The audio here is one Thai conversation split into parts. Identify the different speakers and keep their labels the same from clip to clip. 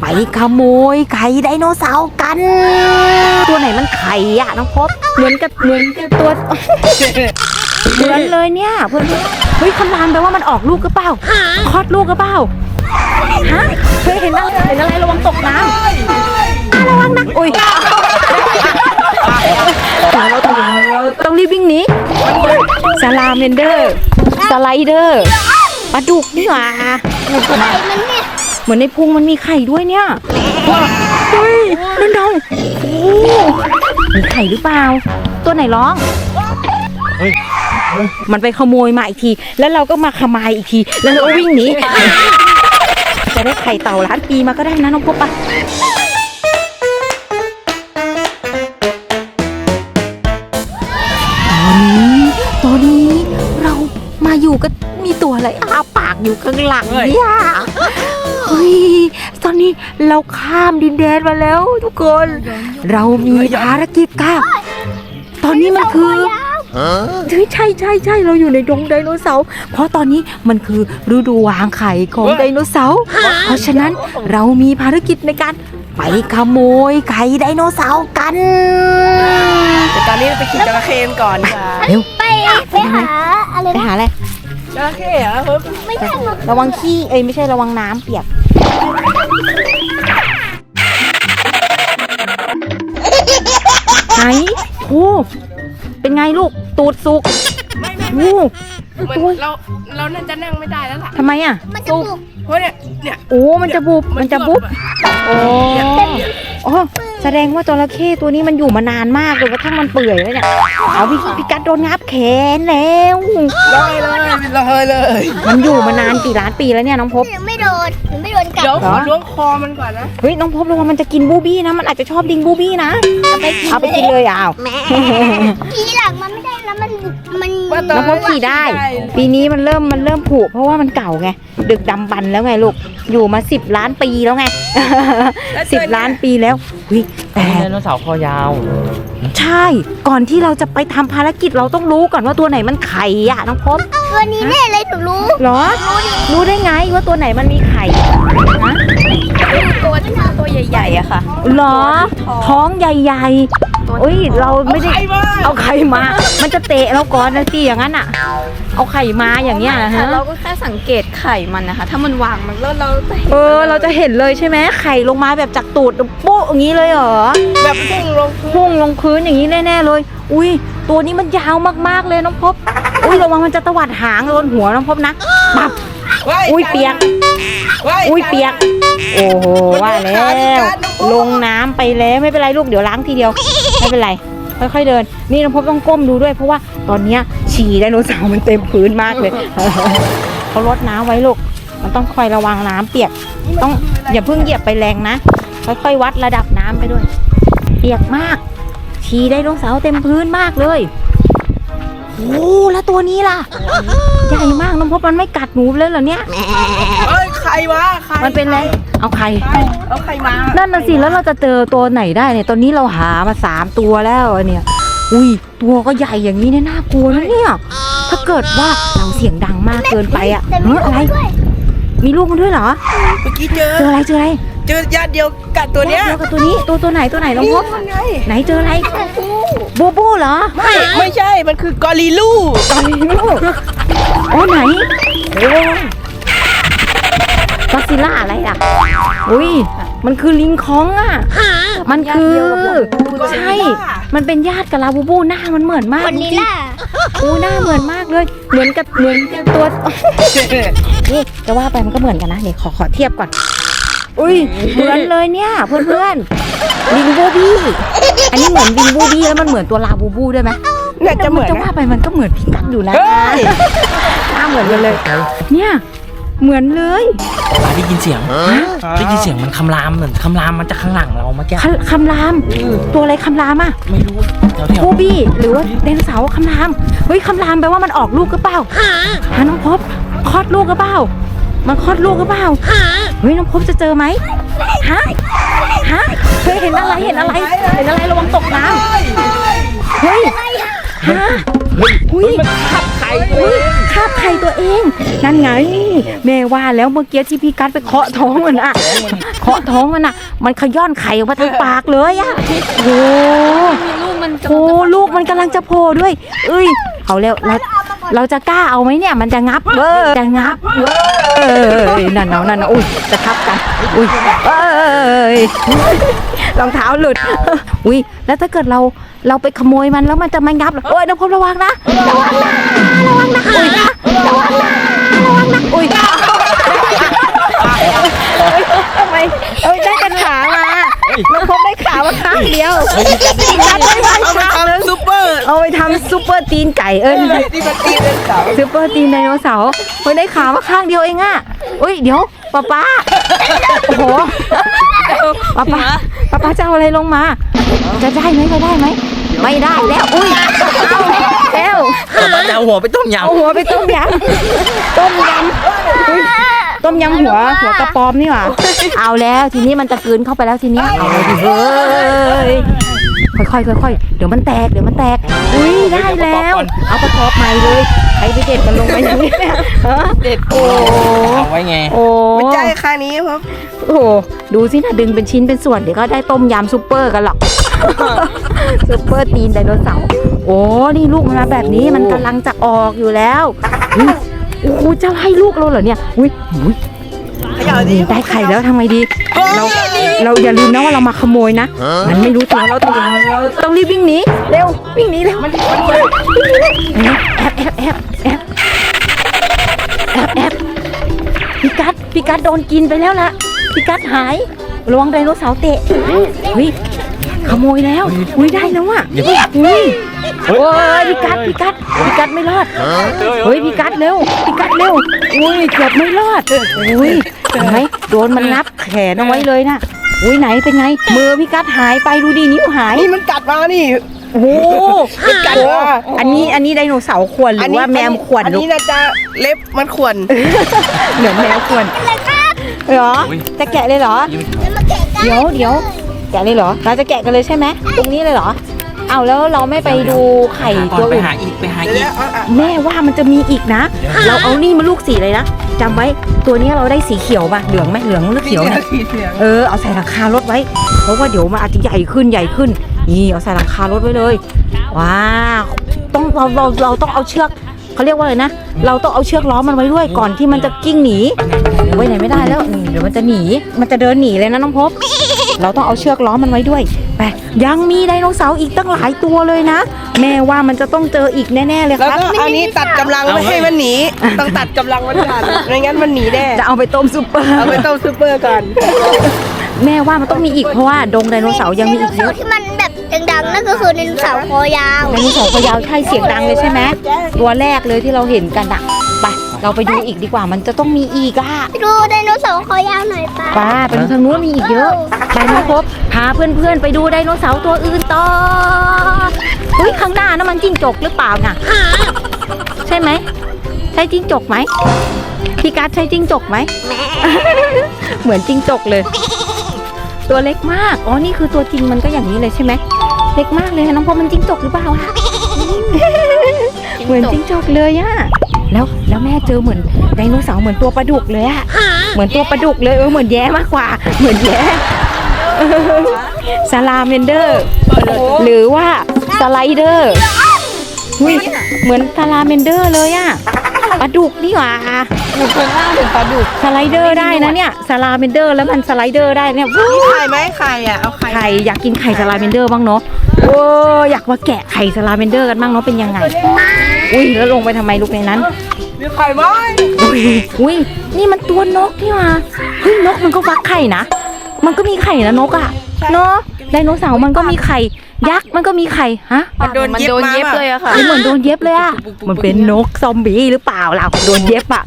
Speaker 1: ไปขโมยไข่ไดโนเสาร์กัน ตัวไหนมันไข่อะน้องพบเหมือนกับเหมือนกับตัว เหมือนเลยเนี่ยเพื่อนๆเฮ้ยคำรามแปลว่ามันออกลูกหรือเปล่าคลอดลูกหรือเปล่าฮะเฮ้ยเห็นอะไรเห็นอะไรระวังตกน้ำอะระวังนะอุ้ยเราต้องเราต้องรีบวิ่งหนีสลาเมนเดอร์สไลเดอร์ปลาดุกนี่หว่าเหมือนในพุงมันมีไข่ด้วยเนี่ยเฮ้ยนั่นดองโอ้มีไข่หรือเปล่า ตัวไหนร้อง มันไปขโมยมาอีกที แล้วเราก็มาขมายอีกที แล้วเราก็วิ่งหนี จะได้ไข่เต่าล้านปีมาก็ได้นะน้องพบปะตอนนี้ตอนนี้เรามาอยู่กันมีตัวอะไรอาปาก อยู่ข้างหลังเนี่ยเฮ้ยตอนนี้เราข้ามดินแดนมาแล้วทุกคน เรามีภารกิจค่ะ ตอนนี้มันคือใช่ใช่ใช่ใช่เราอยู่ในดงไดโนเสาร์เพราะตอนนี้มันคือฤดูวางไข่ของไดโนเสาร์เพราะฉะนั้นเรามีภารกิจในการไปขโมยไข่ไดโนเสาร์กัน
Speaker 2: แต่ตอนนี้ไปขี่จระเข้กันก่อนดีกว่า
Speaker 1: เร็ว
Speaker 3: ไปไปหาอะไร
Speaker 1: ไป
Speaker 3: นะ
Speaker 1: หาอะไร
Speaker 2: จระเข้เหรอเฮ้ย
Speaker 3: ไม่ใช่หรอก
Speaker 1: ระวังขี้เอ้ยไม่ใช่ระวังน้ำเปียก ไหนโอ้เป็นไงลูก ตูดสุก
Speaker 2: ไม่ไม่
Speaker 1: โอ้
Speaker 2: เหมือน
Speaker 1: ตัว
Speaker 2: เรา เราน่าจะนั่งไม่ได้แล้วล่ะ
Speaker 1: ทำไมอะ
Speaker 3: มันจะบุก
Speaker 2: เพราะเนี่ย เนี่ย
Speaker 1: โอ้มันจะบุบมันจะบุบโอ้
Speaker 2: เนี่ยเนี่ย
Speaker 1: อ๋อแสดงว่าจระเข้ตัวนี้มันอยู่มานานมากเลยกระทั่งมันเปื่อยแล้วเนี่ยเอาพี่พี่กัดโดนงับแขนแล้ว
Speaker 2: ลอยเลยลอยเลย
Speaker 1: มันอยู่มานานกี่ล้านปีแล้วเนี่ยน้องพบ
Speaker 3: หนูไม่โดนหนูไม่โดนกัด
Speaker 2: เดี๋ยว
Speaker 1: เหร
Speaker 2: ข
Speaker 1: อ
Speaker 2: อล้วงคอมันก่อนนะ
Speaker 1: เฮ้ยน้องพบระวังมันจะกินบูบี้นะมันอาจจะชอบดิงบูบี้นะเอาไปกินเลยอะอ้าว
Speaker 3: แม่ทีหลังมันไม่ได้นะมันมัน
Speaker 2: ว่าตอน
Speaker 1: น้องพบขี่ได้ ปีนี้มันเริ่มมันเริ่มผุเพราะว่ามันเก่าไงดึกดำบรรพ์แล้วไงลูกอยู่มาสิบล้านปีแล้วไงสิบล้านปีแล้วเฮ้ยแต่
Speaker 4: ไดโนเสาร์คอยาว
Speaker 1: ใช่ ก่อนที่เราจะไปทำภารกิจเราต้องรู้ก่อนว่าตัวไหนมันไข่อะน้องพบ
Speaker 3: ตัวนี้แน่เลยหนูรู้
Speaker 1: เหรอ รู้ได้ไงว่าตัวไหนมันมีไข่ฮะ
Speaker 5: ตัวที่มันตัวใหญ่ๆอะค่ะ
Speaker 1: เหรอ ท้องใหญ่ๆอุ้ยเราไม่ได้
Speaker 2: ใครมา
Speaker 1: เอาไข่มา มันจะเตะเราก่อนนะสิอย่างนั้นอะ เอาไข่มาอย่างเงี้ยนะ
Speaker 5: ค่ะ
Speaker 1: ฮะ
Speaker 5: เราก็แค่สังเกตไข่มันนะคะ ถ้ามันวางมันแล้วเราจะเห็น
Speaker 1: เออ เราจะเห็นเลยใช่ไหมไข่ลงมาแบบจากตูดโป๊ะอย่างนี้เลยเหรอ
Speaker 2: แบบพุ่งลง
Speaker 1: พุ่งลงพื้นอย่างนี้แน่ๆเลย อุ้ยตัวนี้มันยาวมากๆเลยน้องพบอุ้ยระวังมันจะตวัดหางโดนหัวน้องพบนะปับ
Speaker 2: ว้า
Speaker 1: อุ้ยเปียก
Speaker 2: ว้า
Speaker 1: อุ้ยเปียก โอ้โหว่าแล้ว ลงน้ำไปแล้วไม่เป็นไรลูกเดี๋ยวล้างทีเดียว ไม่เป็นไร ค่อยๆเดิน นี่น้องพบต้องก้มดูด้วยเพราะว่าตอนเนี้ย ฉี่ไดโนเสาร์มันเต็มพื้นมากเลยเขาลดน้ำไว้ลูก มันต้องคอยระวังน้ำเปียก ต้องอย่าเพิ่งเหยียบไปแรงนะ ค่อยๆวัดระดับน้ำไปด้วย เปียกมาก ฉี่ไดโนเสาร์เต็มพื้นมากเลยโอ้แล้วตัวนี้ล่ะ ใหญ่มากน้องพบมันไม่กัดหนูเลยเหรอเนี่ย
Speaker 2: เอ้ยใครวะใคร
Speaker 1: มันเป็นอะไร เอาไข่
Speaker 2: เอาใครมา
Speaker 1: นั่นน่ะสิ แล้วเราจะเจอตัวไหนได้เนี่ย ตอนนี้เราหามาสามตัวแล้วอะเนี่ย อุ้ยตัวก็ใหญ่อย่างนี้เนี่ยน่ากลัวนะเนี่ย ถ้าเกิดว่าเราเสียงดังมากเกินไปอะ
Speaker 3: แต่
Speaker 1: เฮ้
Speaker 3: ไม่
Speaker 1: ยอะไร
Speaker 3: ด้วย
Speaker 1: มีลูกมันด้วยเหรอ
Speaker 2: เมื่อกี้เจอ
Speaker 1: เจออะไรเจออะไร
Speaker 2: เจอญาติเดียวกับตัวเนี้ย
Speaker 1: เจอกับตัวนี้ตัวตัวไหนตัวไหนลองพบ
Speaker 2: มันไง
Speaker 1: ไหนเจออะไรบูบูเหรอ
Speaker 2: ไม่ไม่ใช่ มันคือกอริลลู
Speaker 1: ตอนนี้ลูกโอ้ไหนโอ้ก็ซิล่าอะไรอะ อุ้ย มันคือลิงคองอะ มันคือ ใช่ มันเป็นญาติกับลาบูบูหน้ามันเหมือนมาก
Speaker 3: คนนี้
Speaker 1: จริง
Speaker 3: ล่ะ
Speaker 1: ๆอู้หน้าเหมือนมากเลย เหมือนกับเหมือนกับตัวนี่จะว่าไปมันก็เหมือนกันนะเดี๋ยวขอขอเทียบก่อน อุ้ยเหมือนเลยเนี่ยเพื่อนๆลิงบูบี้อันนี้เหมือนลิงบูบี้แล้วมันเหมือนตัวลาบูบูด้วยไหม
Speaker 2: น่าจะเหมือน
Speaker 1: จะ
Speaker 2: นะ
Speaker 1: ว่าไปมันก็เหมือนพี่กัดอยู่นะ
Speaker 2: เฮ้ย
Speaker 1: หน้าเหมือนกันเลย เนี่ย เหมือนเลย
Speaker 4: ป้าได้ยินเสียงได้ยินเสียงมันคำรามเหมือนคำรามมันจะข้างหลังเราเมื่อกี้
Speaker 1: คคำราม ตัวอะไรคำรามอะ
Speaker 4: ไม่รู้แถวแถว
Speaker 1: บูบี้หรือว่าไดโนเสาร์คำรามเฮ้ยคำรามแปลว่ามันออกลูกหรือเปล่าหาน้องพบคลอดลูกหรือเปล่า มันคลอดลูกหรือเปล่าเฮ้ยน้องพบจะเจอไหมฮะฮะเฮ้ยเห็นอะไรเห็นอะไร เห็นอะไรระวังตกน้ำเฮ้ยฮะ
Speaker 4: เฮ้ย
Speaker 1: อุ้ย
Speaker 4: ขับไข่
Speaker 1: อุ้ยไข่าบไข่ตัวเอง นั่นไง แม่ว่าแล้วเมื่อกี้ที่พี่กัดไปเคาะท้องมันอะเคาะท้องมันอะมันขย้อนไข่ออกมาทางปากเลยอะโอ้
Speaker 5: มีลูกมัน
Speaker 1: โหลูกมันกำลังจะโผล่ด้วย เอ้ยเอาแล้วเราเราจะกล้าเอาไหมเนี่ย มันจะงับเว้ยจะงับเว้ยนั่นเนาะนั่นเนาะอุ้ยจะทับกันอุ้ยเอ้ย รองเท้าหลุด อุ้ยแล้วถ้าเกิดเราเราไปขโมยมันแล้วมันจะไม่งับเหรอเอ้ยน้องพบระวังนะ ระวังนะ ระวังนะอุ้ยระวังนะ ระวังนะ อุ้ยทำไมเอ้ยได้กันขามาน้องพบได้ขามาข้างเดียวพี่กัดได้มา
Speaker 2: เอาไป
Speaker 1: ข้างนึง
Speaker 2: ทำซุปเปอร์
Speaker 1: เอาไปทำซุปเปอร์ตีนไก่เอิญ
Speaker 2: ที่มันตีเป็นเสา
Speaker 1: ซุปเปอร์ตีนไดโนเสาร์เฮ้ยได้ขามาข้างเดียวเองอะอุ้ยเดี๋ยวป้าป้าโอ้โห ป้าป้าป้าป้าจะเอาอะไรลงมา จะได้ไหมจะได้ไหม ไม่ได้แล้ว อุ้ยเอาแล้ว
Speaker 4: เราจะเอาหัวไปต้มย
Speaker 1: เอาหัวไปต้มยำต้มยำอุ๊ยต้มยำหัวหัวกระปอมนี่หว่าเอาแล้วทีนี้มันจะกลืนเข้าไปแล้วทีนี้เอาเลยดิเฮ้ย ค่อยๆค่อยๆเดี๋ยวมันแตกเดี๋ยวมันแตกอุ้ยได้แล้ว เอากระทอบใหม่เลยใครไปเด็ดมันลงไปอย่างนี้เนี่ยฮะเด็ดโอ้ำ
Speaker 4: เอาไว้ไง
Speaker 1: โอ้
Speaker 2: ไม่ใช่ค่านี้ครับ
Speaker 1: โหดูสินะดึงเป็นชิ้นเป็นส่วนเดี๋ยวก็ได้ต้มยำซุปเปอร์กันหรอกซุปเปอร์ตีนไดโนเสาร์โอ้นี่ลูกมันมาแบบนี้มันกำลังจะออกอยู่แล้วอุ๊ยโอ้โหจะให้ลูกเราเหรอเนี่ยอุ้ยอุ้ย
Speaker 2: ขยับดิ
Speaker 1: ได้ไข่แล้วทำไงดีเรา เราอย่าลืมนะว่าเรามาขโมยนะ มันไม่รู้ตัวเราต้องเราต้องรีบวิ่งหนีเร็ววิ่งหนีเร็วมันมันแอบแอบแอบแอบแอบแอบพี่กัดพี่กัดโดนกินไปแล้วล่ะพี่กัดหายระวังไดโนเสาร์เตะเฮ้ยขโมยแล้วอุ้ยได้แล้วอะอุ้ยโอ้ยพี่กัดพี่กัดพี่กัดไม่รอดเฮ้ยพี่กัดเร็วพี่กัดเร็วอุ้ยเกือบไม่รอดอุ้ยเห็นไหมโดนมันงับแขนเอาไว้เลยนะ อุ้ยไหนเป็นไง มือพี่กัดหายไปดูดินิ้วหาย
Speaker 2: นี่มันกัดมานี่
Speaker 1: โอ้โห
Speaker 2: มันกัดมา
Speaker 1: อันนี้อันนี้ไดโนเสาร์ขวนหรือว่าแมวขวน
Speaker 2: อัน
Speaker 1: ลูก
Speaker 2: นี้น่าจะเล็บมันขวน
Speaker 1: เหมือนแมวขวนเหรอจะแกะเลยเหรอ
Speaker 3: แล้วมาแกะกัน
Speaker 1: เดี๋ยวเดี๋ยวแกะเลยเหรอเราจะแกะกันเลยใช่ไหมตรงนี้เลยเหรอ เอาแล้วเราไม่ไปดูไข่
Speaker 4: ก่อ
Speaker 1: ตัวน
Speaker 4: ไป
Speaker 1: อื่น
Speaker 4: หาอีกไปหา
Speaker 2: เดี๋
Speaker 4: อี
Speaker 2: ยว
Speaker 4: ก
Speaker 2: ๆเอาอะ
Speaker 1: แม่ว่ามันจะมีอีกนะ เราเอานี่มาลูกสีเลยนะจำไว้ตัวนี้เราได้สีเขียวป่ะเหลืองไหมเหลืองหรือเขียวเนี่ย
Speaker 2: สีเหลือง
Speaker 1: เออเอาใส่หลังคารถไว้ เพราะว่าเดี๋ยวมันอาจจะใหญ่ขึ้นใหญ่ขึ้น นี่เอาใส่หลังคารถไว้เลยว้าวต้องเราเราเราต้องเอาเชือกเขาเรียกว่าอะไรนะ เราต้องเอาเชือกล้อมมันไว้ด้วยก่อนที่มันจะกิ้งหนีไว้ไหนไม่ได้แล้วอืมเดี๋ยวมันจะหนีมันจะเดินหนีเลยนะน้องพบ เราต้องเอาเชือกล้อมมันไว้ด้วย ไปยังมีไดโนเสาร์อีกตั้งหลายตัวเลยนะ แม่ว่ามันจะต้องเจออีกแน่ๆเลยค
Speaker 2: แล้ว
Speaker 1: รับ
Speaker 2: ก็อันนี้ตัดกำลังไม่ให้มันหนี ต้องตัดกำลังมันก่อนไม่งั้นมันหนีแน่
Speaker 1: จะเอาไปต้มซุปเปอร์
Speaker 2: เอาไปต้มซุปเปอร์ก่อน
Speaker 1: แม่ว่ามันต้องมีอีกเพราะว่าดงไดโนเสาร์ยังมีอีกเยอะ
Speaker 3: ที่มันแบบดังๆนั่นก็คือไดโนเสาร์คอยาว
Speaker 1: ไดโนเสาร์พะเยาวใช่เสียงดังเลยใช่ไหมตัวแรกเลยที่เราเห็นกันอะไป เราไปดูอีกดีกว่ามันจะต้องมีอีกอะ
Speaker 3: ไปดูไดโนเสาร์คอยาวหน่อยป้า
Speaker 1: ป้าไปดูทางนู้นมีอีกเยอะไปมาพบพาเพื่อนๆไปดูไดโนเสาร์ตัวอื่นต่อเฮ้ยข้างหน้านั่นมันจิ้งจกหรือเปล่าน่ะใช่ไหมใช่จิ้งจกไหมพี่การ์ดใช่จิ้งจกไหมเหมือนจิ้งจกเลย ตัวเล็กมากอ๋อนี่คือตัวจริงมันก็อย่างนี้เลยใช่ไหมเล็กมากเลยน้องพบมันจิ้งจกหรือเปล่าอะเหมือนจิ้งจกเลยอะ แล้วแล้วแม่เจอเหมือนไดโนเสาร์เหมือนตัวปลาดุกเลยอะเหมือนตัวปลาดุกเลยเออเหมือนแย้มากกว่า เหมือนแย้ซาลาเมนเดอร์หรือว่าสไลเดอร์อุ๊ยเหมือนซาลาเมนเดอร์เลยอะ ปลาดุกนี่หว่า
Speaker 5: หนูเคยล่าถึงปลาดุก
Speaker 1: สไลเดอร์ได้นะเนี่ยซาลาเมนเดอร์แล้วมันสไลเดอร์ได้เนี่ยวู้
Speaker 2: มีไข่ไหมไข่อะเอาไข่
Speaker 1: ไข่อยากกินไข่ซาลาเมนเดอร์บ้างเนาะโอ้อยากมาแกะไข่ซาลาเมนเดอร์กันบ้างเนาะเป็นยังไง อุ้ยแล้วลงไปทำไมลูกในนั้น
Speaker 2: มีไข่ไหม
Speaker 1: อุ้ยอุ้ยนี่มันตัวนกนี่หว่าเฮ้ยนกมันก็ฟักไข่นะ มันก็มีไข่นะนกอะเนาะไดโนเสาร์มันก็มีไข่ ยักษ์มันก็มีไข่ฮะ
Speaker 2: มันโดน
Speaker 5: มัน
Speaker 2: เย็บ
Speaker 5: โดน
Speaker 2: มา
Speaker 5: เย็บ
Speaker 2: ป่ะ
Speaker 5: เลยอะค่ะ
Speaker 1: เหมือนโดนเย็บเลยอะมันเป็นนกซอมบี้หรือเปล่าล่ะโดนเย็บอะ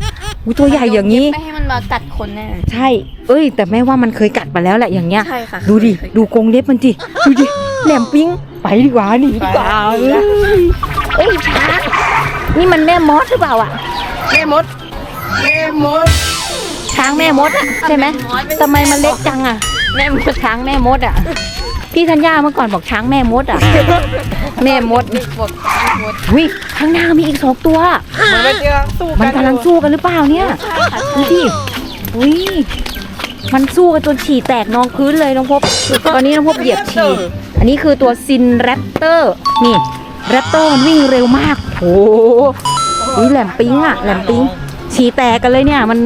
Speaker 1: อุ้ยตัวใหญ่อย่างนี้
Speaker 5: ไม่ให้มันมากัดคนแน่
Speaker 1: ใช่ เอ้ย แต่แม่ว่ามันเคยกัดมาแล้วแหละอย่างเงี้ย
Speaker 5: ใช่ค่ะ
Speaker 1: ดูดิดูกรงเล็บมันดิดูดิแหลมปิ้งไปดีกว่าหนีดีกว่าเอ้ยเอ้ยช้างนี่มันแม่มดหรือเปล่าอะ
Speaker 2: แม่มดแม่มด
Speaker 1: ช้างแม่มดอะใช่ไหมทำไมมันเล็กจังอะแม่มดช้างแม่มดอะพี่ธัญญาเมื่อก่อนบอกช้างแม่มดอะแม่มด
Speaker 5: เด็กบอกมด
Speaker 1: วิข้างหน้ามีอีกสองตัว
Speaker 2: มันไม่เจอสู้
Speaker 1: มัน
Speaker 2: กัน
Speaker 1: กำลังสู้กันหรือเปล่าเนี่ย
Speaker 5: ใช่ค่ะ
Speaker 1: ดูสิอุ้ยมันสู้กันจนฉี่แตกนองพื้นเลยน้องพบตอนนี้น้องพบเหยียบฉี่อันนี้คือตัวซินแรปเตอร์นี่แรปเตอร์มันวิ่งเร็วมากโอ้โหอุ๊ยแหลมปิ้งอะแหลมปิ้งฉี่แตกกันเลยเนี่ย มัน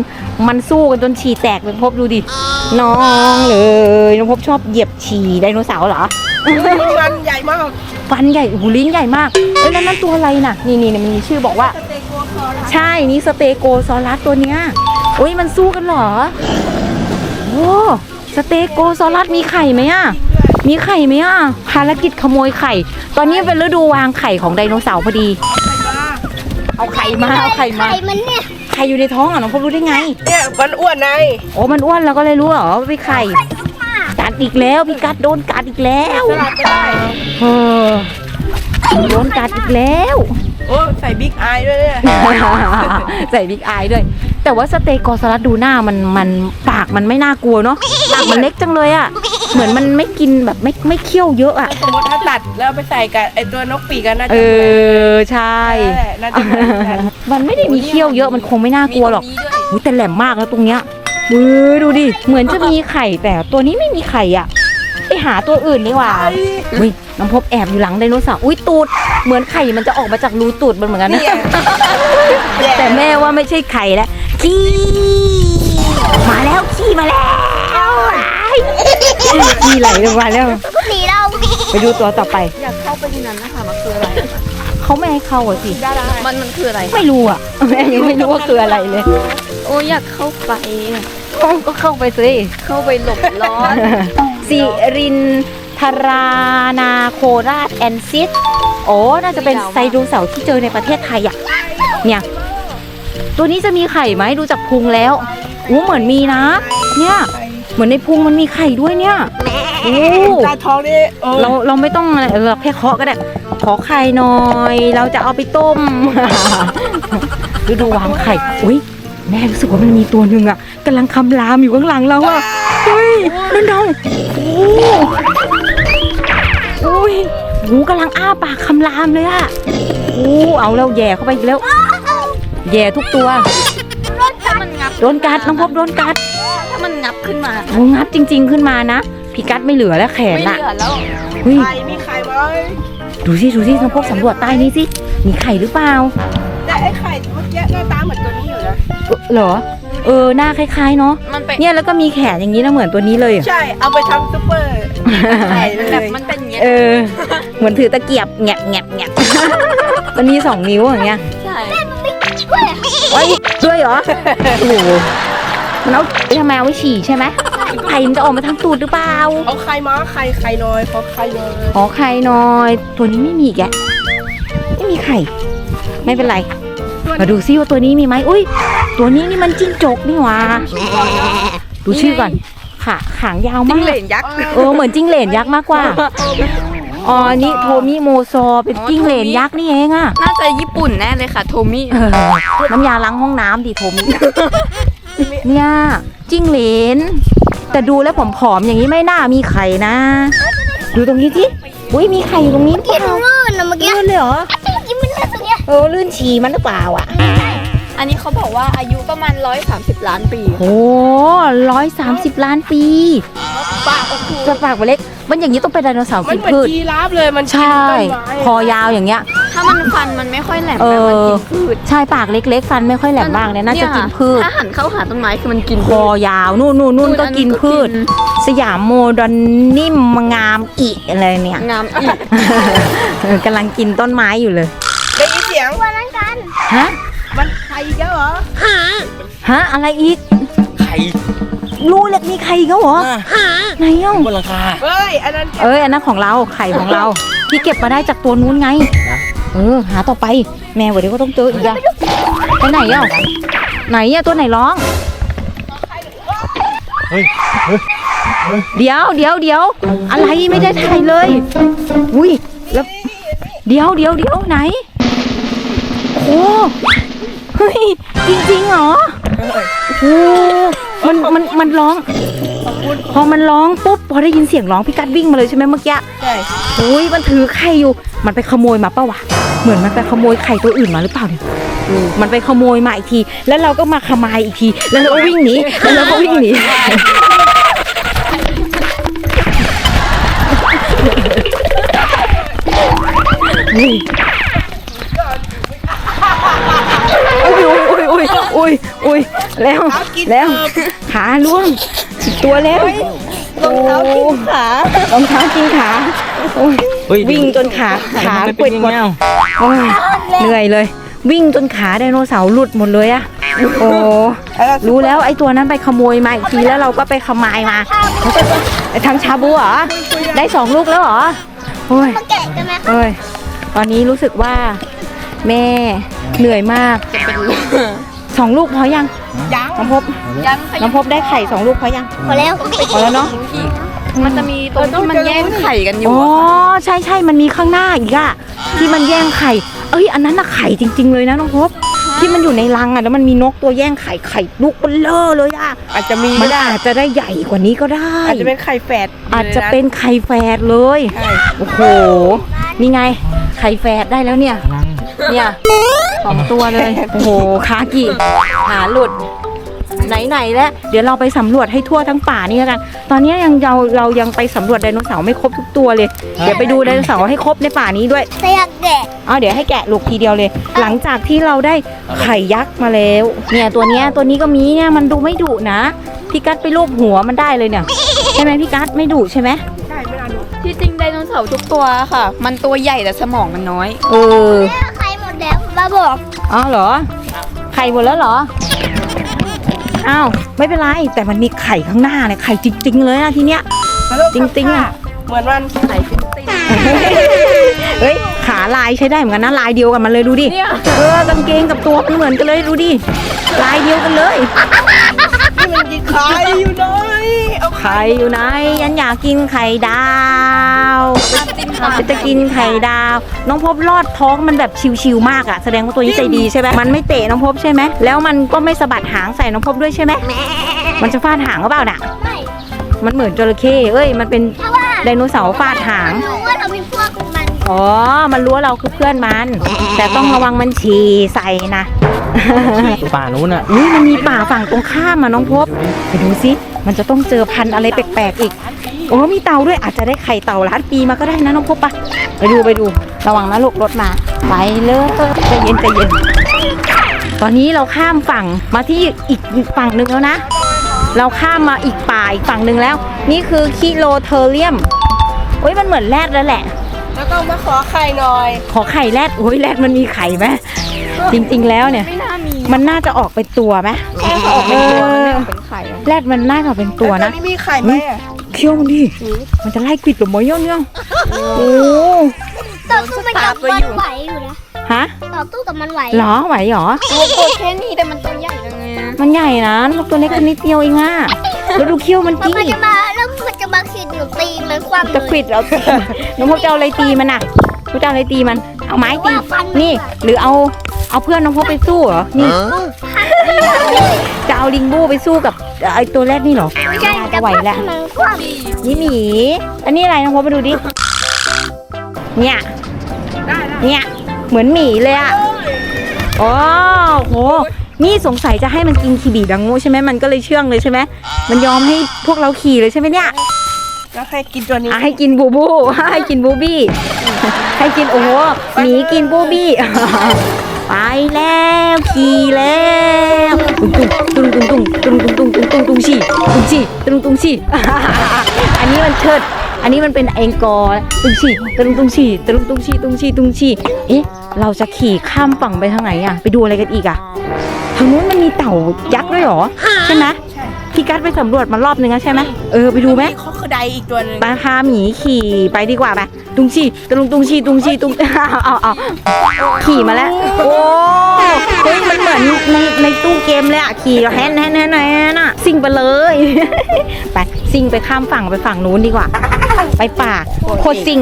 Speaker 1: มันสู้กันจนฉี่แตกเลยน้องพบดูดิ น้องเลยน้องพบชอบเหยียบฉี่ไดโนเสาร์เหรอ
Speaker 2: มันใหญ่มาก
Speaker 1: ฟันใหญ่โอ้โหูลิ้นใหญ่มากเอ้ยแล้วนั่นตัวอะไรน่ะนี่นี่นี่มันมีชื่อบอกว่า ใช่นี่สเตโกซอรัสตัวเนี้ยโอ้ยมันสู้กันเหรอโอ้สเตโกซอรัสมีไข่ไหมอะมีไข่ไหมอะภารกิจขโมยไข่ ตอนนี้เป็นฤดูวางไข่ของไดโนเสาร์พอดี เอาไข่มาเอาไข่มา
Speaker 3: ไข่มันเนี่ย
Speaker 1: ไข่อยู่ในท้องอะน้องพบรู้ได้ไง
Speaker 2: เนี่ยมันอ้วนไง
Speaker 1: โอ้มันอ้วนเราก็เลยรู้เหรอว่าเป็นไข่กัดอีกแล้วพี่กัดโดนกัดอีกแล้ว
Speaker 2: สลัดไม่ได้
Speaker 1: เออโดนกัดอีกแล้ว
Speaker 2: โอ้ใส่บิ๊กอายด้วยเนี่ย
Speaker 1: ใส่บิ๊กอายด้วย แต่ว่าสเตโกสลัดดูหน้ามันมันปากมันไม่น่ากลัวเนาะปากมันเล็กจังเลยอะ่ะ เหมือนมันไม่กินแบบไม่ไม่เคี้ยวเยอะอะ่ะ
Speaker 2: สมมติถ้าตัดแล้วเอาไปใส่กับไอตัวนกปีกกันน่า
Speaker 1: เอ
Speaker 2: จะเหมือน
Speaker 1: อ ใช่
Speaker 2: ใช่น่าจะเหมือนกัน
Speaker 1: มันไม่ได้มีเคี้ยวเยอะมันคงไม่น่ากลัวหรอก
Speaker 5: มีด้วย
Speaker 1: อุ๊ยแต่แหลมมากแล้วตรงเนี้ยมือดูดิ เหมือนจะมีไข่แต่ตัวนี้ไม่มีไข่อะ ไปหาตัวอื่นดีกว่าอุ้ยน้องพบแอบอยู่หลังไดโนเสาร์อุ้ยตูด เหมือนไข่มันจะออกมาจากรูตูดมันเหมือนกันนะ
Speaker 2: เนี่ย
Speaker 1: แต่แม่ว่าไม่ใช่ไข่แล้วขี้มาแล้วขี้มาแล้ว ขี้ไหลลงมาแล้ว
Speaker 3: หนีเรา
Speaker 1: ไปดูตัวต่อไป
Speaker 5: อยากเข้าไปในนั้นนะคะมันคืออะไร
Speaker 1: เขาไม่ให้เข้าอะสิ
Speaker 5: มันมันคืออะไร
Speaker 1: ไม่รู้อะแม่ยังไม่รู้ว่าคืออะไรเลย
Speaker 5: โอ้ยอยากเข้าไป
Speaker 1: ก็เข้าไปสิ
Speaker 5: เข้าไปหลบร้อน
Speaker 1: สิรินทรานาโคราชแอนซิสโอ้น่าจะเป็นไซโดเสาร์ที่เจอในประเทศไทยอะเนี่ย ตัวนี้จะมีไข่ไหมดูจากพุงแล้วอู้เหมือนมีนะ เนี่ย เหมือนในพุงมันมีไข่ด้วยเนี่ยโอ้
Speaker 2: ตาทองนี่โอ้
Speaker 1: เราเราไม่ต้องอะไรเราแค่เคาะก็ได้ ขอไข่หน่อย เราจะเอาไปต้มดูดูวางไข่ อุ้ยแม่รู้สึกว่ามันมีตัวหนึ่งอะกำลังคำรามอยู่ข้างหลังเราอะเฮ้ยนั่นน้องโอ้โอ้ยหูกำลังอ้าปากคำรามเลยอะโอ้เอาแล้วแย่เข้าไปอีกแล้ว แย่ทุกตัว
Speaker 5: ถ้ามันงับ
Speaker 1: โดนกัดน้องพบโดนกัด
Speaker 5: ถ้ามัน งับขึ้นมา
Speaker 1: โอ้งับจริง ๆขึ้นมานะพี่กัดไม่เหลือแล้วแขน
Speaker 5: ไม่
Speaker 1: อะ
Speaker 5: เหลือแล้ว
Speaker 1: เฮ้ย
Speaker 2: ไข่มีไข่ไหม
Speaker 1: ดูสิดูสิน้องพบสำรวจใต้นี้สิ มีไข่หรือเปล่า
Speaker 2: แต่ไอไข่เมื่อกี้หน้าตาเหมือนตัวนี้อยู่นะ
Speaker 1: เออเหรอ เออ หน้าคล้ายๆเนาะ
Speaker 5: มันเป็น
Speaker 1: เนี่ยแล้วก็มีแขนอย่างนี้นะเหมือนตัวนี้เลยอะ
Speaker 2: ใช่เอาไปทำซุปเปอร์ไข่เล
Speaker 5: แบบ
Speaker 2: ย
Speaker 5: มันเป็นอย่างเงี้ย
Speaker 1: เออ เหมือนถือตะเกียบแงบแงบแงบมันมีสองนิ้วอย่างเงี้ย
Speaker 5: ใช่
Speaker 1: ไว้ด้วยเหรอ โอ้โห มันเอาไปทำไมเอาไว้ฉี่ใช่ไหมไข่มันจะออกมาทางตูดหรือเปล่า
Speaker 2: เอาไข่มาไข่ไข่น้อยขอไข่น้อย
Speaker 1: ขอไข่หน่อย ตัวนี้ไม่มีอีกแกไม่มีไข่ ไม่เป็นไร มาดูซิว่าตัวนี้มีไหมอุ้ย ตัวนี้นี่มันจิ้งจกนี่หว่า ดูชื่อก่อนขาขางยาว
Speaker 5: จิ้
Speaker 1: มาง
Speaker 5: เหล
Speaker 1: ก
Speaker 5: นยักษ์
Speaker 1: เออเหมือนจิ้งเหลนยักษ์มากกว่า อ๋อ นี่โทมิโมโซเป็นจิ้งเหลนยักษ์นี่เองอะ
Speaker 5: น่าจะญี่ปุ่นแน่เลยค่ะ โทมี่
Speaker 1: เออน้ำยาล้างห้องน้ำดิโทมิ เนี่ยจิ้งเหลน แต่ดูแล้วผอมๆอย่างนี้ไม่น่ามีไข่นะ ดูตรงนี้ที่อุ้ยมีไข่อยู่ตรงนี้หรือเป
Speaker 3: กิน
Speaker 1: ล่า
Speaker 3: ลื่นนะเมื่อกี้
Speaker 1: ลื่นเลยเหรอ
Speaker 3: กินมันลื่นตรงเนี้ย
Speaker 1: เออลื่นฉี่มันหรือเปล่าอะ
Speaker 5: อันนี้เขาบอกว่าอายุประมาณ 130 ล้านปี
Speaker 1: โอ้ร้อยสามสิบล้านปี
Speaker 2: ปากโอ้โห
Speaker 1: จะปากมันเล็ก มันอย่างนี้ต้องเป็นไดโนเสาร์
Speaker 2: มัน
Speaker 1: กิน
Speaker 2: เหมือน
Speaker 1: พืช
Speaker 2: ยีราฟเลยมันกิน
Speaker 1: ใช่
Speaker 2: ต้นไม้
Speaker 1: คอยาวอย่างเงี้ย
Speaker 5: ถ้ามันฟันมันไม่ค่อยแหลม
Speaker 1: เอ
Speaker 5: แบบมัน
Speaker 1: อ
Speaker 5: กินพืช
Speaker 1: ใช่ปากเล็กๆ ฟันไม่ค่อยแหลมมากเลยน่าจะกินพืช
Speaker 5: ถ้าหันเข้าหาต้นไม้คือมันกิน
Speaker 1: คอยาว นู่นนู่นนู่นก็กินพืช
Speaker 5: อั
Speaker 1: สยามโมดอนนิ่มงามอีอะไรเนี่ย
Speaker 5: งามอีก
Speaker 1: เออกำลังกินต้นไม้อยู่เลย
Speaker 2: ได้ยินเสียง
Speaker 3: วันนั้นกัน
Speaker 1: ฮะ
Speaker 2: มันไข่เยอะเหรอ
Speaker 1: ฮะอะไรอีก
Speaker 4: ไข่
Speaker 1: รู้เลยมีใครอีกแล้วเหรอ
Speaker 4: อะ
Speaker 1: ไหนเอ้า
Speaker 4: บนหลังคา
Speaker 2: เฮ้ยอันนั้น
Speaker 1: เอ้ยอันนั้นของเราไข่ของเรา ที่เก็บมาได้จากตัวนู้นไงเออหาต่อไปแมวเดี๋ยวก็ต้องเจออีกอะไปไหนอะไหนอะตัวไหนร้อง
Speaker 4: เฮ้ย
Speaker 1: เดี๋ยวเดี๋ยวเดี๋ยวอะไรไม่ได้ถ่ายเลยอุ้ยแล้วเดี๋ยวเดี๋ยวเดี๋ยวไหนโอ้ เฮ้ย จริงๆเหรอโอ้มันมันมันร้อง พอมันร้องปุ๊บพอได้ยินเสียงร้องพี่กัดวิ่งมาเลยใช่ไหมเมื่อกี้
Speaker 2: ใช่
Speaker 1: อุ้ยมันถือไข่อยู่ มันไปขโมยมาปะวะเหมือนมันไปขโมยไข่ตัวอื่นมาหรือเปล่าเนี่ยมันไปขโมยมาอีกที แล้วเราก็มาขมายอีกที แล้วเราก็วิ่งหนีแล้วเราก็วิ่งหนีอุ้ อุ้ยอุ้ยอุ้ยอุ้ยแล้วแล้วขาล่วงตัวแล้วรองเท้ากินขารองเท้ากินขาโอ้ย
Speaker 4: เฮ้ย
Speaker 1: วิ่งจนขาขา
Speaker 4: มัน
Speaker 1: เปิด
Speaker 4: เป็น
Speaker 1: หมด
Speaker 4: ยังไงอะ
Speaker 1: โอ้ยเหนื่อยเลย วิ่งจนขาไดโนเสาร์หลุดหมดเลยอะโอ้รู้แล้วไอ้ตัวนั้นไปขโมยมาอีกทีแล้วเราก็ไปขมายมาไอ้ทำชาบูเหรอได้สองลูกแล้วเหรอโอ้ย
Speaker 3: มาแกะกันไหม
Speaker 1: เอ้ยตอนนี้รู้สึกว่าแม่เหนื่อยมาก สองลูกพอยัง
Speaker 2: ยัง
Speaker 1: น้องพบ
Speaker 5: ยังค่ะ
Speaker 1: น้องพบได้ไข่สองลูกพอยัง
Speaker 3: พอแล้ว
Speaker 1: พอแล้วเนาะ
Speaker 5: มันจะมีตรงที่มันแย่งไข่กันอยู่
Speaker 1: อ๋อ
Speaker 5: อะค่ะ
Speaker 1: ใช่ใช่มันมีข้างหน้าอีกอะที่มันแย่งไข่ เอ้ยอันนั้นน่ะไข่จริง ๆ เลยนะน้องพบที่มันอยู่ในรังอะแล้วมันมีนกตัวแย่งไข่ไข่ลูกเบลเลอเลยอะ
Speaker 2: อาจจะมี
Speaker 1: มันอาจจะได้ใหญ่กว่านี้ก็ได้
Speaker 2: อาจจะเป็นไข่แฝด
Speaker 1: อาจจะเป็นไข่แฝดเลย
Speaker 2: ใช่
Speaker 1: โอ้โหนี่ไงไข่แฝดได้แล้วเนี่ยเนี่ย สองตัวเลย โอ้โหคากิหาหลุด ไหนๆแล้วเดี๋ยวเราไปสำรวจให้ทั่วทั้งป่านี่แล้วกัน ตอนนี้ยังเราเรายังไปสำรวจไดโนเสาร์ไม่ครบทุกตัวเลย เดี๋ยวไปดูไดโนเสาร์ให้ครบในป่านี้ด้วย
Speaker 3: แต่อยากแกะ
Speaker 1: เอาเดี๋ยวให้แกะลูกทีเดียวเลย หลังจากที่เราได้ไข่ยักษ์มาแล้ว เนี่ยตัวเนี้ยตัวนี้ก็มีเนี่ยมันดูไม่ดุนะพี่กัดไปรูปหัวมันได้เลยเนี่ยใช่ไหมพี่กัดไม่ดุใช่ไหม
Speaker 2: ใช่ไม่น่าดู
Speaker 5: ที่จริงไดโนเสาร์ทุกตัวค่ะ มันตัวใหญ่แต่สมองมันน้อย
Speaker 1: เออ
Speaker 3: แม่ใครหมดแล้วมาบอก
Speaker 1: อ้าวเหรอ ไข่หมดแล้วเหรอ อ้าว ไม่เป็นไร แต่มันมีไข่ข้างหน้าเนี่ย ไข่จริง ๆ เลยนะทีเนี้ย จริงๆอะ
Speaker 2: เหมือนมัน
Speaker 5: ไข่เป็นติ่ง
Speaker 1: เฮ้ย ขาลายใช้ได้เหมือนกันนะ ลายเดียวกันมันเลยดูดิ
Speaker 5: เนี่ย
Speaker 1: เออกางเกงกับตัวมันเหมือนกันเลยดูดิ ลายเดียวกันเลย
Speaker 2: นี่มันกินไข่อยู่น้อยเอา
Speaker 1: ไข่อยู่ไหนยันอยากกินไข่ดาว
Speaker 5: จิ้มค่ะ
Speaker 1: จะกินไข่ดาว น้องพบรอดท้องมันแบบชิวๆมากอะแสดงว่าตัวนี้ใจดีใช่ไหมมันไม่เตะน้องพบใช่ไหมแล้วมันก็ไม่สะบัดหางใส่น้องพบด้วยใช่ไหมมันจะฟาดหางหรือเปล่าน่ะ
Speaker 3: ไม่
Speaker 1: มันเหมือนจระเข้เอ้ย มันเป็น
Speaker 3: เพราะว่า
Speaker 1: ไดโนเสาร์ฟาดหาง
Speaker 3: รู้ว่าเราเป็นพวกมัน
Speaker 1: อ๋อ มันรู้ว่าเราคือเพื่อนมัน แต่ต้องระวังมันฉี่ใส่นะ
Speaker 4: ป่านู้นอะ
Speaker 1: อุ้ยมันมีป่าฝั่งตรงข้ามอะน้องพบไปดูสิมันจะต้องเจอพันธุ์อะไรแปลกๆอีก โอ้มีเต่าด้วยอาจจะได้ไข่เต่าล้านปีมาก็ได้นะน้องพบปะไปดูไปดูระวังนะลูกรถมา ไปเลยใจเย็นใจเย็น ตอนนี้เราข้ามฝั่งมาที่อีกฝั่งหนึ่งแล้วนะ เราข้ามมาอีกป่าอีกฝั่งหนึ่งแล้ว นี่คือคิโลเทอเรียมโอ้ยมันเหมือนแรดแล้วแหละ
Speaker 2: แล้วก็มาขอไข่หน่อย
Speaker 1: ขอไข่แรดโอ้ยแรดมันมีไข่ไหม จริงๆแล้วเนี่ย
Speaker 5: ไม่น่ามี
Speaker 1: มันน่าจะออกเป็นตัวไหม
Speaker 5: แค่ออกเป็นตัวมันไม่ออกเป็นไข่อะ
Speaker 1: แรดมันน่าจะเป็นตัว
Speaker 2: แล้ว
Speaker 1: นะ
Speaker 2: นี่มีไข่ไหมอะ
Speaker 1: เคี้ยวมันดิมันจะไล่กวิดหรือมอยเนี่ยเนี่ยโอ้
Speaker 3: ต่อสู้มันกับมันไหวอยู่นะ
Speaker 1: ฮะ
Speaker 3: ต่อสู้กับมันไหว
Speaker 1: เหรอไหวเหรอ
Speaker 5: ตัวตัวแค่นี้แต่มันตัวใหญ่จังไงอะ
Speaker 1: มันใหญ่นะนกตัวเล็กตัวนิดเดียวเองอะแล้วดูเคี้ยวมัน
Speaker 3: แล้ว
Speaker 1: จี้
Speaker 3: มันจะมาแล้วมันจะมาขีดหนูตีมันความ
Speaker 1: จะควิดแล้วน้องพบจะเอาอะไรตีมันอะพบจะเอาอะไรตีมัน เอาไม้ตีนี่ หรือเอา เอาเพื่อนน้องพบไปสู้เหรอ นี่จะเอาลิงบูไปสู้กับไอตัวแรกนี่เหรอ
Speaker 3: ไม่ใช่
Speaker 1: น่า
Speaker 3: จะ
Speaker 1: จะไหวแหละ
Speaker 3: มันความ
Speaker 1: นี่หมี อันนี้อะไรน้องพบมาดูดิ เนี่ย เนี่ย เหมือนหมีเลยอะโอ้โห นี่สงสัยจะให้มันกินคีบีดังโง่ใช่ไหมมันก็เลยเชื่องเลยใช่ไหม มันยอมให้พวกเราขี่เลยใช่ไหมเนี่ย
Speaker 2: แล้วใครกินตัวนี้
Speaker 1: อะให้กินบูบูให้กินบูบี้ ให้กินโอ้โหหมีกินบูบี้ ไปแล้วขี่แล้วตุ้งตุ้งตุ้งตุ้งตุ้งตุ้งตุ้งตุ้งตุ้งตุ้งชี่ตุ้งชี่ตุ้งตุ้งชี่อันนี้มันเชิดอันนี้มันเป็นเองกอตุ้งชี่ตุ้งตุ้งชี่ตุ้งตุ้งชี่ตุ้งชี่ตุ้งชี่เอ๊ะเราจะขี่ข้ามฝั่งไปทางไหนอะ ไปดูอะไรกันอีกอะทางนู้นมันมีเต่ายักษ์ด้วยหรอใช่ไหมพี่กัดไปสำรวจมารอบนึงแล้วใช่ไหมเออไปดูไหม
Speaker 2: เขาคือใดอีกตัวหนึง
Speaker 1: ปาพาหมีขี่ไปดีกว่าไปตุงชีตุงตุงชีตุงชีตุงเอาเอาเอาขี่มาแล้วโอ้เฮ้ยมันเหมือนในในตู้เกมเลยอะขี่แฮนแฮนแฮนแฮนอะซิ่งไปเลย ไปซิ่งไปข้ามฝั่งไปฝั่งนู้นดีกว่า ไปป่าโคตรซิ่ง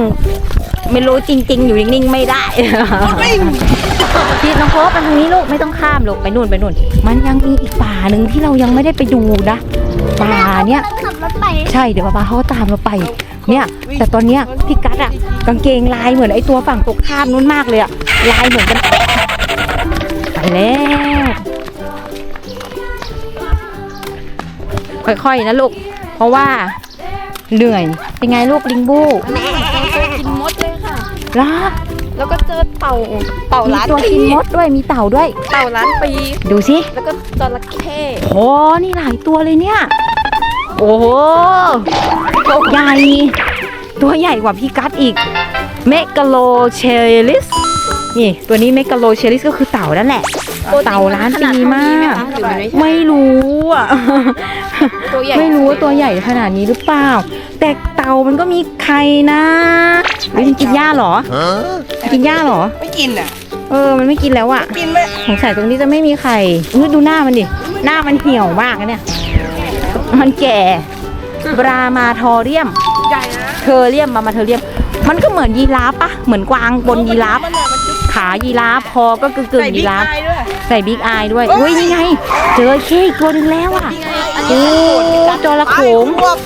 Speaker 1: ไม่รู้จริง ๆ อยู่นิ่งๆไม่ได้ พี่น้องโคไปทางนี้ลูกไม่ต้องข้ามลูกไปนู่นไปนู่น มันยังมีอีกป่าหนึ่งที่เรายังไม่ได้ไปดูนะ ป่าเนี้ย
Speaker 3: มันขับรถใหม่
Speaker 1: ใช่เดี๋ยวป้าเขาก็ตามเราไป เนี่ย แต่ตอนเนี้ยพี่กัดอะกางเกงลายเหมือนไอตัวฝั่งตกข้ามนู้นมากเลยอะลายเหมือนกันไปแล้วค่อยๆนะลูก เพราะว่าเหนื่อย เป็นไงลูกลิงบู
Speaker 5: กินมดเลยค่ะ
Speaker 1: ล่ะ
Speaker 5: แล้วก็เจอเต่าเต่า
Speaker 1: มี
Speaker 5: ล้าน
Speaker 1: ตัว
Speaker 5: ปี
Speaker 1: กินมดด้วยมีเต่าด้วย
Speaker 5: เต่าล้านปี
Speaker 1: ดูสิ
Speaker 5: แล้วก็จระเข้
Speaker 1: โอ้นี่หลายตัวเลยเนี่ย โอ้โหใหญ่ ตัวใหญ่กว่าพี่กัดอีกเมกาโลเชลิสนี่ ตัวนี้เมกาโลเชลิสก็คือเต่านั่นแหละ เต่าล้านปีมาก
Speaker 5: หรือมันไม่ใช่
Speaker 1: ไม่รู้อะ
Speaker 5: ตัวใหญ่
Speaker 1: ไม่รู้ว่าตัวใหญ่ขนาดนี้หรือเปล่า แต่เต่ามันก็มีไข่นะเฮ้ยมันกินหญ้าเหรอ กินหญ้าเหรอ
Speaker 2: ไม่กินอะ
Speaker 1: เออ มันไม่กินแล้วอะ
Speaker 2: กินไหม
Speaker 1: สงสัยตรงนี้จะไม่มีไข่อุ๊ยดูหน้ามันดิ หน้ามันเหี่ยวมากนะเนี่ย มันแก่ บรามาทอเรียม
Speaker 2: ใหญ่นะ
Speaker 1: เทอเรียมมามาเทอเรียม มันก็เหมือนยีราฟปะ เหมือนกวางบนยีราฟ
Speaker 2: มันเนี่ยมันจุ๊บ
Speaker 1: ขายีราฟ คอก็กึ่งกึ่ง
Speaker 2: ใส่
Speaker 1: ยี
Speaker 2: บิ๊ก
Speaker 1: ราฟ
Speaker 2: อายด้วย
Speaker 1: ใส่บิ๊กอายด้วย อุ้ยนี่ไง เจอเข้อีกตัวหนึงแล้วอะโอ้จระโขง
Speaker 2: พวก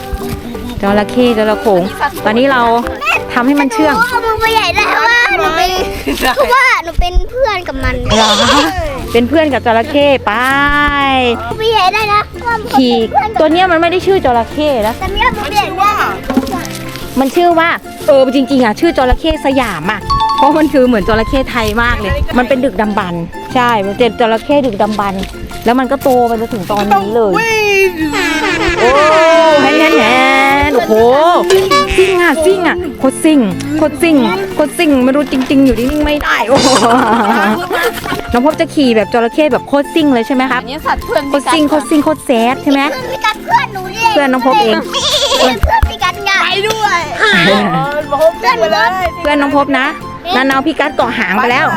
Speaker 1: จระเข้จระโขง ตอนนี้เราทำให้มันเชื่อง
Speaker 3: เพราะว่ามันตัวใหญ่ได้เพราะว่า หนูเป็นเพราะว่าหนูเป็นเพื่อนกับมัน
Speaker 1: เหรอเป็นเพื่อนกับจระเข้ไป
Speaker 3: ตัวใหญ่ได้นะเพราะว่ามัน
Speaker 1: ขี่
Speaker 3: เป็นเพื่อนกับ
Speaker 1: ตัวเนี้ยมันไม่ได้ชื่อจระเข้นะ
Speaker 3: แต่ไม่ได้ตัวใหญ่
Speaker 2: ว่า
Speaker 1: มันชื่อว่าเออจริงๆอะชื่อจระเข้สยามอะเพราะมันคือเหมือนจระเข้ไทยมากเลย มันเป็นดึกดำบรรพ์ใช่ มันเป็นจระเข้ดึกดำบรรพ์แล้วมันก็โตมันจะถึงตอนนี้เลย โอ้แฮนแฮนแฮนโอ้โห ซิ่งอะซิ่งอะโคตรซิ่งโคตรซิ่งโคตรซิ่งไม่รู้จริง ๆ อยู่นิ่งๆไม่ได้โอ้โหน้องพบจะขี่แบบจระเข้แบบโคตรซิ่งเลยใช่ไหมครับ
Speaker 5: อันนี้สัตว์เพื่อน
Speaker 1: โคตรซิ่งโคตรซิ่งโคตรแซดใช่ไหม
Speaker 3: เพื่อนพี่กัดเพื่อนหนูเอง
Speaker 1: เพื่อนน้องพบเอง
Speaker 3: เพื่อนพี่กัดไง
Speaker 2: ไปด้วยบอกเพื่อนไปเลย
Speaker 1: เพื่อนน้องพบนะนันเอาพี่กัดเกาะหางไปแล้ว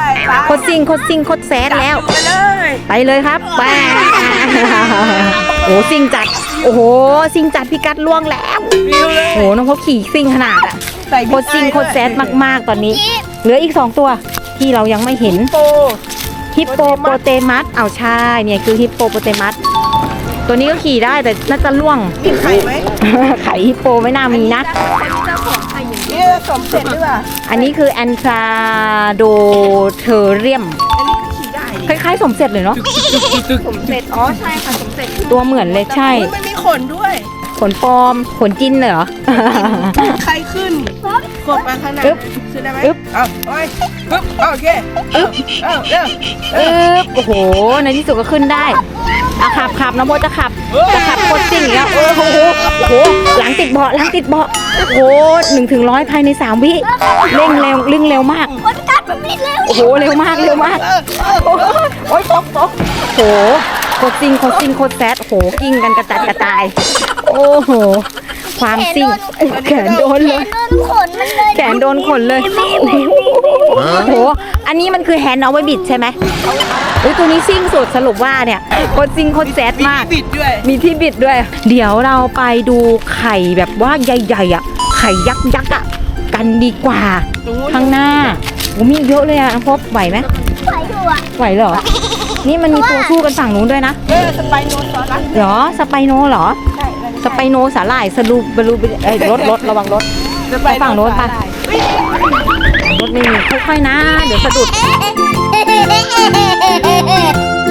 Speaker 1: โคตรซิ่งโคตรซิ่งโคตรแซดแล้ว
Speaker 2: ไปเลย
Speaker 1: ไปเลยครับไป โอ้ซิ่งจัด โอ้โหซิ่งจัดพี่กัดล่วงแล้ว
Speaker 2: วิวเลย
Speaker 1: โอ้โหน้องพบขี่ซิ่งขนาดอะ
Speaker 2: ใส่
Speaker 1: โคตรซิ่งโคตรแซดมากๆตอนนี้ เหลืออีก2ตัวที่เรายังไม่เห็น
Speaker 2: โต
Speaker 1: ฮิปโปโปเตมัสเอาใช่เนี่ยคือฮิปโปโปเตมัสตัวนี้ก็ขี่ได้แต่น่าจะล่วง
Speaker 2: มีไข่ไหม
Speaker 1: ไข่ฮิปโปไม่น่ามีนะ
Speaker 2: นี่สมเสร็จหรือเปล่า
Speaker 1: อันนี้คือแอนทราโดเทเรียม
Speaker 2: อันนี้ก็ขี่ได้
Speaker 1: คล้ายๆสมเสร็จเลยเนาะ
Speaker 5: สมเสร็จอ๋อใช่ค่ะสมเสร็จ
Speaker 1: ตัวเหมือนเลยใช่
Speaker 2: อุ๊ยมันมีขนด้วย
Speaker 1: ขนปลอมขนจิ้นเหรอ
Speaker 2: ใครขึ้นกดมาข้างหน้า
Speaker 1: อึ๊บ
Speaker 2: ขึ้นได้ไหม
Speaker 1: อึ๊บ
Speaker 2: เอาโอ้ยปึ๊บเอาโอเคอึ๊บเอาเร็ว
Speaker 1: เอ๊บโอ้โห ในที่สุดก็ขึ้นได้อะขับขับน้องโบจะขับ จะขับโคตรซิ่งอีกแล้วโอ้โหโอ้โหหลังติดเบาะหลังติดเบาะโอ้โหหนึ่งถึงร้อยภายในสามวิเร่งเร็วเร่งเร็วมาก
Speaker 3: คนกัดมันไม่เร็ว
Speaker 1: โอ้โห เร็วมาก เร็วมาก โอ้โหโอ้ยตกตกโอ้โหโคตรซิ่งโคตรซิ่งโคตรแซดโอ้โหกิ้งกันกระจัดกระจาย โอ้โห ความซิ่งแขนโดนเลย
Speaker 3: โดนขนมันเลย
Speaker 1: แขนโดนขนเลย โอ้โห อันนี้มันคือแฮนด์เอาไว้บิดใช่ไหมอุ้ยตัวนี้ซิ่งสุดสรุปว่าเนี่ยโคตรซิ่งโคตรแซดมาก
Speaker 2: บิดด้วย
Speaker 1: มีที่บิดด้วย เดี๋ยวเราไปดูไข่แบบว่าใหญ่ๆอะ ไข่ยักษ์ยักษ์อะ กันดีกว่า ข้างหน้าโอ้มีเยอะเลยอะน้องพบไหวไหม
Speaker 3: ไหวอยู่อะ
Speaker 1: ไหวเหรอ นี่มันมีตัวสู้กันฝั่งนู้นด้วยนะ
Speaker 2: เออสไปโนซอรัส
Speaker 1: เหรอสไปโนเหรอ
Speaker 2: ใช่
Speaker 1: สไปโนสาหร่ายสลูบลูเอ้ยรถรถระวังรถ
Speaker 2: ส
Speaker 1: ไปฝั่งโน้นไปรถไม่มีค่อยๆนะ เดี๋ยวสะดุด
Speaker 3: เอ๊ะ